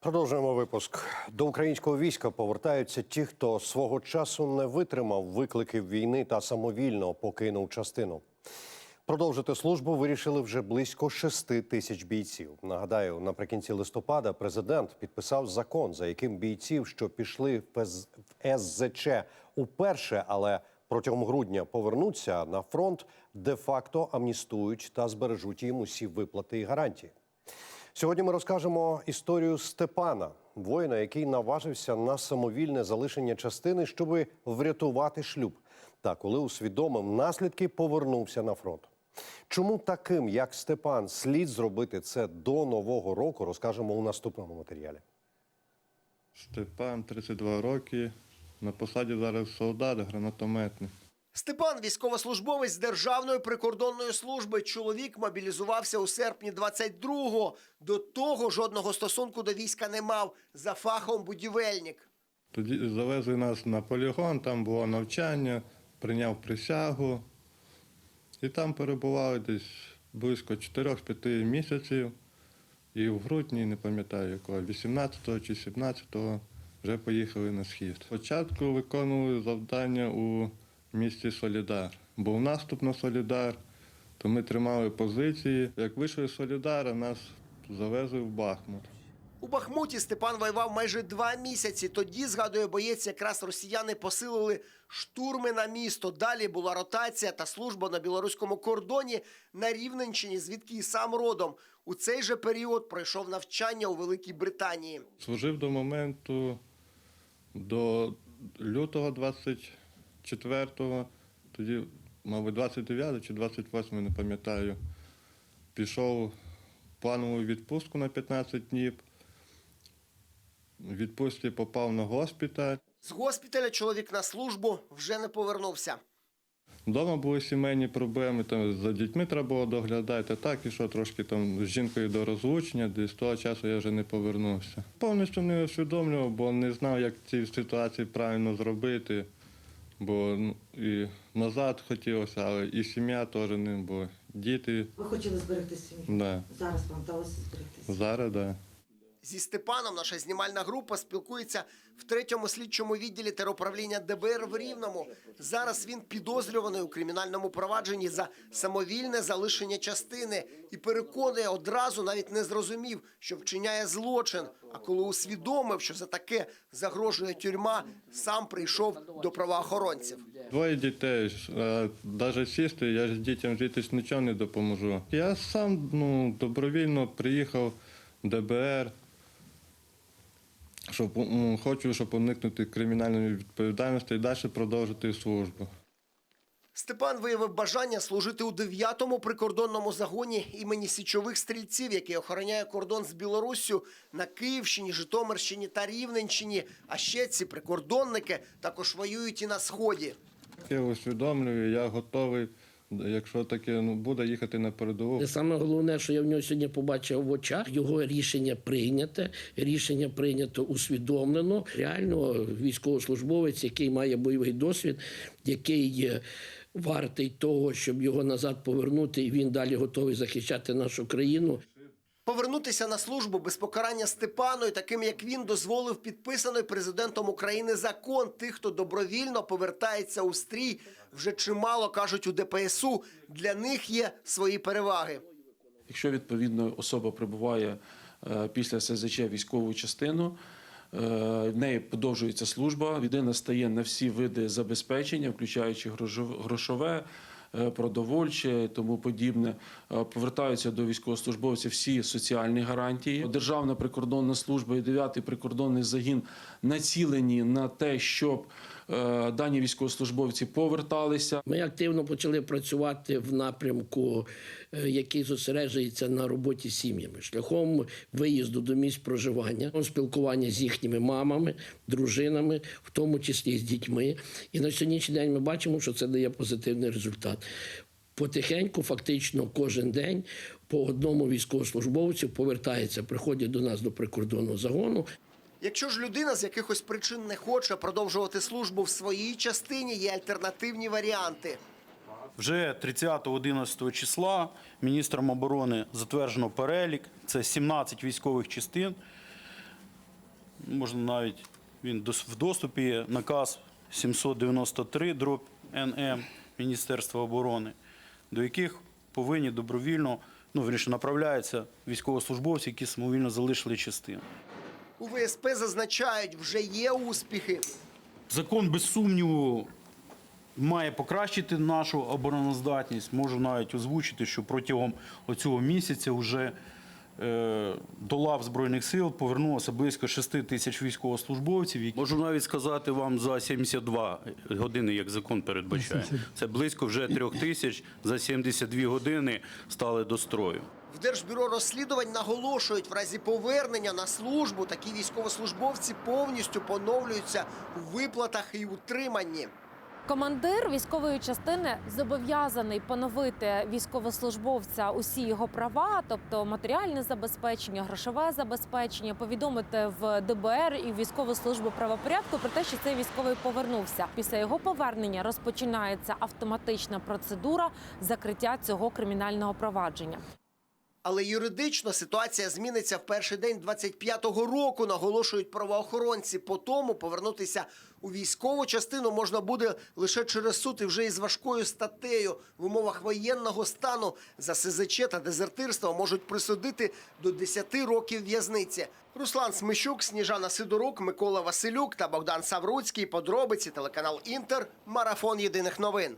Продовжуємо випуск. До українського війська повертаються ті, хто свого часу не витримав викликів війни та самовільно покинув частину. Продовжити службу вирішили вже близько шести тисяч бійців. Нагадаю, наприкінці листопада президент підписав закон, за яким бійців, що пішли в СЗ в СЗЧ уперше, але протягом грудня повернуться на фронт, де-факто амністують та збережуть їм усі виплати і гарантії. Сьогодні ми розкажемо історію Степана, воїна, який наважився на самовільне залишення частини, щоб врятувати шлюб. Та коли усвідомив наслідки, повернувся на фронт. Чому таким, як Степан, слід зробити це до нового року, розкажемо у наступному матеріалі. Степан, 32 роки. На посаді зараз солдат, гранатометник. Степан, військовослужбовець Державної прикордонної служби. Чоловік мобілізувався у серпні 22-го. До того жодного стосунку до війська не мав. За фахом будівельник. Тоді завезли нас на полігон, там було навчання, прийняв присягу. І там перебували десь близько 4-5 місяців. І в грудні, не пам'ятаю якого, 18 чи 17 вже поїхали на схід. Спочатку виконували завдання у місті Солідар. Був наступ на Солідар, то ми тримали позиції. Як вийшли з Солідара, нас завезли в Бахмут. У Бахмуті Степан воював майже два місяці. Тоді, згадує боєць, якраз росіяни посилили штурми на місто. Далі була ротація та служба на білоруському кордоні на Рівненщині, звідки і сам родом. У цей же період пройшов навчання у Великій Британії. Служив до моменту до лютого 24-го, тоді, мабуть, 29 чи 28, не пам'ятаю. Пішов планову відпустку на 15 днів. Відпустці попав на госпіталь. З госпіталя чоловік на службу вже не повернувся. Вдома були сімейні проблеми, там за дітьми треба було доглядати, так і що трошки там з жінкою до розлучення, де з того часу я вже не повернувся. Повністю не усвідомлював, бо не знав, як ці ситуації правильно зробити. Бо ну, і назад хотілося, але і сім'я теж не бо Діти, Ви хотіли зберегти сім'ю? да. Зараз вам вдалося зберегти сім'ю. зараз, да. Зі Степаном наша знімальна група спілкується в третьому слідчому відділі тероправління ДБР в Рівному. Зараз він підозрюваний у кримінальному провадженні за самовільне залишення частини і переконує одразу, навіть не зрозумів, що вчиняє злочин. А коли усвідомив, що за таке загрожує тюрма, сам прийшов до правоохоронців. Двоє дітей, навіть сісти, я ж дітям жити нічого не допоможу. Я сам ну, добровільно приїхав в ДБР, щоб хочу, щоб уникнути кримінальної відповідальності і далі продовжити службу. Степан виявив бажання служити у 9-му прикордонному загоні імені січових стрільців, який охороняє кордон з Білоруссю на Київщині, Житомирщині та Рівненщині. А ще ці прикордонники також воюють і на сході. Я усвідомлюю, я готовий, якщо таке ну, буде їхати на передову. Саме головне, що я в нього сьогодні побачив в очах, його рішення прийняте, рішення прийнято усвідомлено. Реально військовослужбовець, який має бойовий досвід, який є вартий того, щоб його назад повернути, і він далі готовий захищати нашу країну. Повернутися на службу без покарання Степану, таким як він, дозволив підписаний президентом України закон. Тих, хто добровільно повертається у стрій, вже чимало кажуть у ДПСУ. Для них є свої переваги. Якщо відповідно особа прибуває е, після СЗЧ військову частину, е, в неї подовжується служба, людина стає на всі види забезпечення, включаючи грошов- грошове. Е, Продовольче і тому подібне Е, повертаються до військовослужбовців всі соціальні гарантії. Державна прикордонна служба і 9-й прикордонний загін націлені на те, щоб дані військовослужбовці поверталися. Ми активно почали працювати в напрямку, е, який зосереджується на роботі з сім'ями, шляхом виїзду до місць проживання, спілкування з їхніми мамами, дружинами, в тому числі з дітьми. І на сьогоднішній день ми бачимо, що це дає позитивний результат. Потихеньку, фактично, кожен день по одному військовослужбовцю повертається, приходять до нас до прикордонного загону. Якщо ж людина з якихось причин не хоче продовжувати службу в своїй частині, є альтернативні варіанти. Вже 30-11 числа міністром оборони затверджено перелік. Це 17 військових частин, можна навіть він в доступі є наказ 793 дроб НМ Міністерства оборони, до яких повинні добровільно, ну вірніше, направляються військовослужбовці, які самовільно залишили частину. У ВСП зазначають, вже є успіхи. Закон без сумніву має покращити нашу обороноздатність. Можу навіть озвучити, що протягом оцього місяця вже е, до лав Збройних сил повернулося близько 6 тисяч військовослужбовців. які- Можу навіть сказати вам за 72 години, як закон передбачає. Це близько вже 3 тисяч за 72 години стали до строю. В Держбюро розслідувань наголошують, в разі повернення на службу такі військовослужбовці повністю поновлюються у виплатах і утриманні. Командир військової частини зобов'язаний поновити військовослужбовця усі його права, тобто матеріальне забезпечення, грошове забезпечення, повідомити в ДБР і військову службу правопорядку про те, що цей військовий повернувся. Після його повернення розпочинається автоматична процедура закриття цього кримінального провадження. Але юридично ситуація зміниться в перший день 25-го року, наголошують правоохоронці. По тому повернутися у військову частину можна буде лише через суд і вже із важкою статтею. В умовах воєнного стану за СЗЧ та дезертирство можуть присудити до 10 років в'язниці. Руслан Смищук, Сніжана Сидорук, Микола Василюк та Богдан Савруцький. Подробиці телеканал Інтер. Марафон єдиних новин.